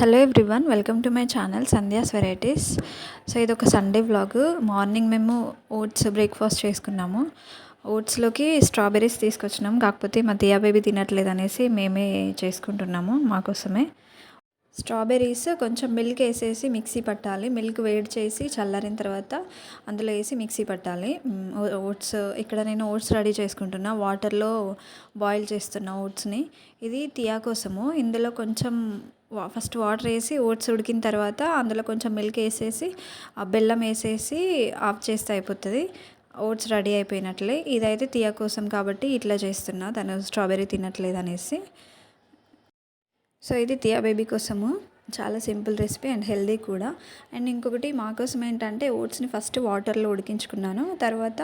Hello everyone welcome to my channel Sandhya's varieties so ఇది ఒక Sunday vlog morning మేము oats breakfast చేసుకున్నాము. ఓట్స్లోకి స్ట్రాబెర్రీస్ తీసుకొచ్చినాం. కాకపోతే మా దియా బేబీ తినట్లేదు అనేసి మేమే చేసుకుంటున్నాము మాకోసమే స్ట్రాబెర్రీస్ కొంచెం మిల్క్ వేసేసి మిక్సీ పట్టాలి. మిల్క్ వేడి చేసి చల్లారిన తర్వాత అందులో వేసి మిక్సీ పట్టాలి. ఓట్స్ ఇక్కడ నేను ఓట్స్ రెడీ చేసుకుంటున్నా. వాటర్లో బాయిల్ చేస్తున్నా ఓట్స్ని ఇది తియా కోసము. ఇందులో కొంచెం ఫస్ట్ వాటర్ వేసి ఓట్స్ ఉడికిన తర్వాత అందులో కొంచెం మిల్క్ వేసేసి ఆ బెల్లం వేసేసి ఆఫ్ చేస్తే అయిపోతుంది. ఓట్స్ రెడీ అయిపోయినట్లే. ఇదైతే తీయ కోసం కాబట్టి ఇట్లా చేస్తున్నా. తను స్ట్రాబెర్రీ తినట్లేదు అనేసి. సో ఇది తియా బేబీ కోసము. చాలా సింపుల్ రెసిపీ అండ్ హెల్దీ కూడా. అండ్ ఇంకొకటి మా కోసం ఏంటంటే ఓట్స్ని ఫస్ట్ వాటర్లో ఉడికించుకున్నాను. తర్వాత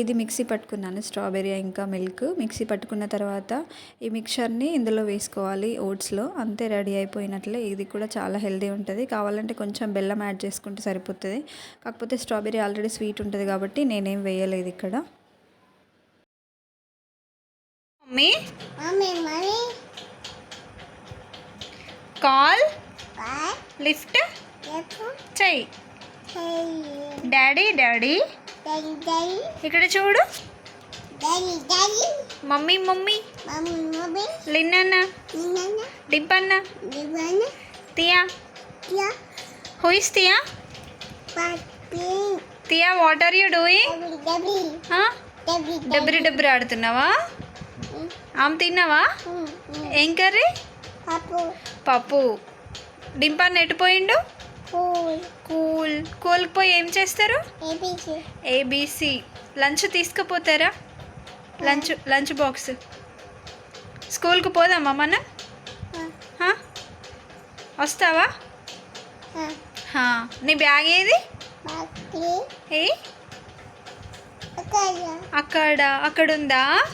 ఇది మిక్సీ పట్టుకున్నాను స్ట్రాబెర్రీ ఇంకా మిల్క్. మిక్సీ పట్టుకున్న తర్వాత ఈ మిక్చర్ని ఇందులో వేసుకోవాలి ఓట్స్లో. అంతే రెడీ అయిపోయినట్లే. ఇది కూడా చాలా హెల్దీ ఉంటుంది. కావాలంటే కొంచెం బెల్లం యాడ్ చేసుకుంటే సరిపోతుంది. కాకపోతే స్ట్రాబెర్రీ ఆల్రెడీ స్వీట్ ఉంటుంది కాబట్టి నేనేం వేయలేదు ఇక్కడ. Mummy? Mommy, mommy, call? Lift చెయ్యి డాడీ డాడీ ఇక్కడ చూడు mummy mummy Nana, డిబ్బన్న Tia who is Tia Tia what are you doing డబ్రి డబ్రి ఆడుతున్నావా Hmm, ఆమె తిన్నావా hmm, hmm, ఏం కర్రీ పప్పు. డింపన్న ఎటుపోయిండు Pool, కూల్. కూల్కి పోయి ఏం చేస్తారు? ABC. Lunch తీసుకుపోతారా? Lunch lunch box. స్కూల్కి పోదామా మనం? వస్తావా. నీ బ్యాగ్ ఏది? ఏ? అక్కడ? అక్కడ ఉందా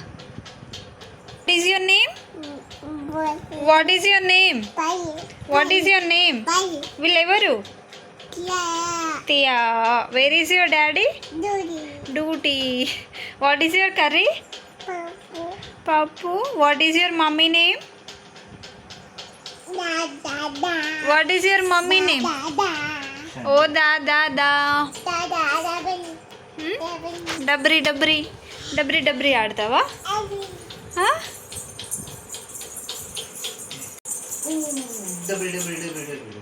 is your name what is your name what is your name వీళ్ళెవరు Tia, Tia where is your daddy duty what is your curry Papu, Pappu what is your mummy name Da, da, da. What is your mummy name. ఓ దా దా. డబ్రి డబ్రి డబ్రి డబ్రి ఆడతావా double double double double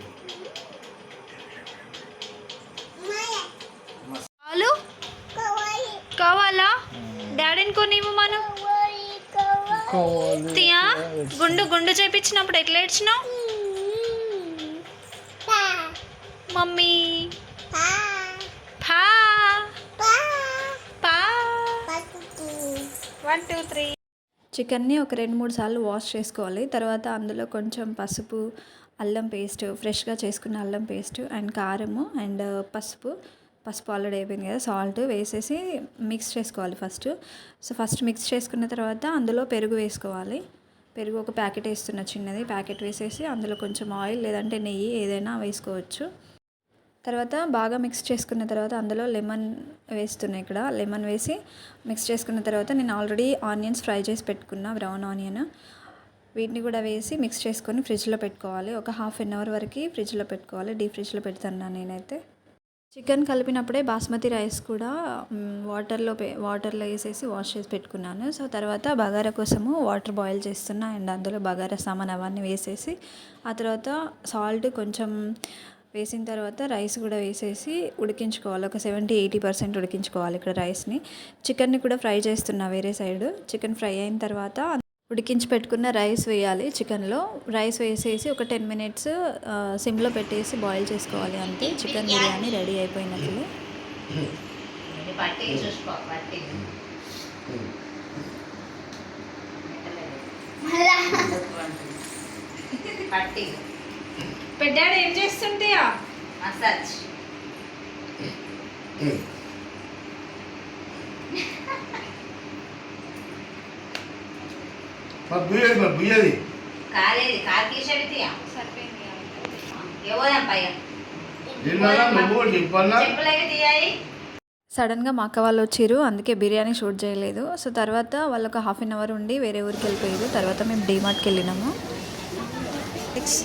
Maya. పాలు Kawaii. కావాలా డాడీని కొనివ్వు మనం. తియా గుండు గుండు చేపించినప్పుడు ఎట్లా ఏడ్చినావు మమ్మీ. పా. వన్ టూ త్రీ చికెన్ని ఒక రెండు మూడు సార్లు వాష్ చేసుకోవాలి. తర్వాత అందులో కొంచెం పసుపు అల్లం పేస్ట్ ఫ్రెష్గా చేసుకున్న అల్లం పేస్ట్ అండ్ కారము అండ్ పసుపు. పసుపు ఆల్రెడీ అయిపోయింది కదా సాల్ట్ వేసేసి మిక్స్ చేసుకోవాలి ఫస్ట్. సో ఫస్ట్ మిక్స్ చేసుకున్న తర్వాత అందులో పెరుగు వేసుకోవాలి. పెరుగు ఒక ప్యాకెట్ వేస్తున్న చిన్నది ప్యాకెట్ వేసేసి అందులో కొంచెం ఆయిల్ లేదంటే నెయ్యి ఏదైనా వేసుకోవచ్చు. తర్వాత బాగా మిక్స్ చేసుకున్న తర్వాత అందులో లెమన్ వేస్తున్నాయి ఇక్కడ. లెమన్ వేసి మిక్స్ చేసుకున్న తర్వాత నేను ఆల్రెడీ ఆనియన్స్ ఫ్రై చేసి పెట్టుకున్నా బ్రౌన్ ఆనియన్. వీటిని కూడా వేసి మిక్స్ చేసుకొని ఫ్రిడ్జ్లో పెట్టుకోవాలి. ఒక హాఫ్ అన్ అవర్ వరకు ఫ్రిడ్జ్లో పెట్టుకోవాలి. డీప్ ఫ్రిడ్జ్లో పెడతాను నేనైతే. చికెన్ కలిపినప్పుడే బాస్మతి రైస్ కూడా వాటర్లో పే వాటర్లో వేసేసి వాష్ చేసి పెట్టుకున్నాను. సో తర్వాత బగారా కోసము వాటర్ బాయిల్ చేస్తున్నా అండ్ అందులో బగారా సామాన్ అవన్నీ వేసేసి ఆ తర్వాత సాల్ట్ కొంచెం వేసిన తర్వాత రైస్ కూడా వేసేసి ఉడికించుకోవాలి. ఒక సెవెంటీ ఎయిటీ పర్సెంట్ ఉడికించుకోవాలి ఇక్కడ రైస్ని. చికెన్ని కూడా ఫ్రై చేస్తున్నా వేరే సైడ్. చికెన్ ఫ్రై అయిన తర్వాత ఉడికించి పెట్టుకున్న రైస్ వేయాలి చికెన్లో. రైస్ వేసేసి ఒక టెన్ మినిట్స్ సిమ్లో పెట్టేసి బాయిల్ చేసుకోవాలి అంతే. చికెన్ బిర్యానీ రెడీ అయిపోయినట్లే. పట్టి చూసుకో పట్టి పట్టి. పెద్దాడు ఏం చేస్తుంటాయా మసాజ్ మరి బుయ్యది మరి బుయ్యది కాలేది కాలు తీసేది ఎవరు పైగా నిన్న నువ్వు నిప్పన్నా చెప్పులకి తీయాయి సడన్గా మా అక్క వాళ్ళు వచ్చిర్రు అందుకే బిర్యానీ షూట్ చేయలేదు. సో తర్వాత వాళ్ళు ఒక హాఫ్ అన్ అవర్ ఉండి వేరే ఊరికి వెళ్ళిపోయారు. తర్వాత మేము డీమార్ట్కి వెళ్ళినాము. Next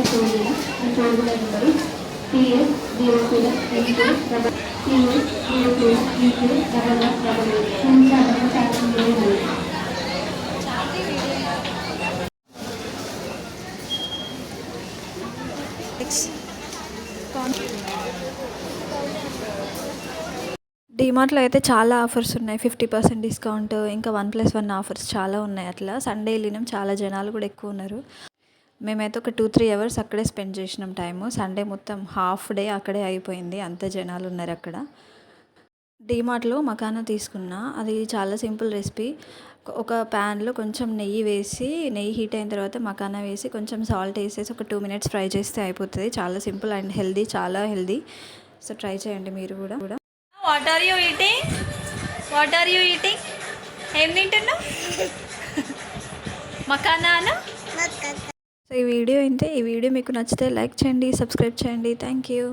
రాష్ట్రాత్మక number TS zero two double TS zero two double one double eight డిమార్ట్లో అయితే చాలా ఆఫర్స్ ఉన్నాయి. ఫిఫ్టీ పర్సెంట్ డిస్కౌంట్ ఇంకా వన్ ప్లస్ వన్ ఆఫర్స్ చాలా ఉన్నాయి అట్లా. సండే వెళ్ళినాం చాలా జనాలు కూడా ఎక్కువ ఉన్నారు. మేమైతే ఒక టూ త్రీ అవర్స్ అక్కడే స్పెండ్ చేసినాం టైము సండే మొత్తం హాఫ్ డే అక్కడే అయిపోయింది. అంత జనాలు ఉన్నారు అక్కడ. డీమార్ట్లో మకానా తీసుకున్నా. అది చాలా సింపుల్ రెసిపీ ఒక ప్యాన్లో కొంచెం నెయ్యి వేసి నెయ్యి హీట్ అయిన తర్వాత మకానా వేసి కొంచెం సాల్ట్ వేసేసి ఒక టూ మినిట్స్ ఫ్రై చేస్తే అయిపోతుంది. చాలా సింపుల్ అండ్ హెల్దీ చాలా హెల్దీ సో ట్రై చేయండి మీరు కూడా. కూడా what are you eating what are you eating ఏం తింటున్నావు? మకానాను? మక్క సో ఈ వీడియో అయితే ఈ వీడియో మీకు నచ్చితే లైక్ చేయండి సబ్స్క్రైబ్ చేయండి. Thank you.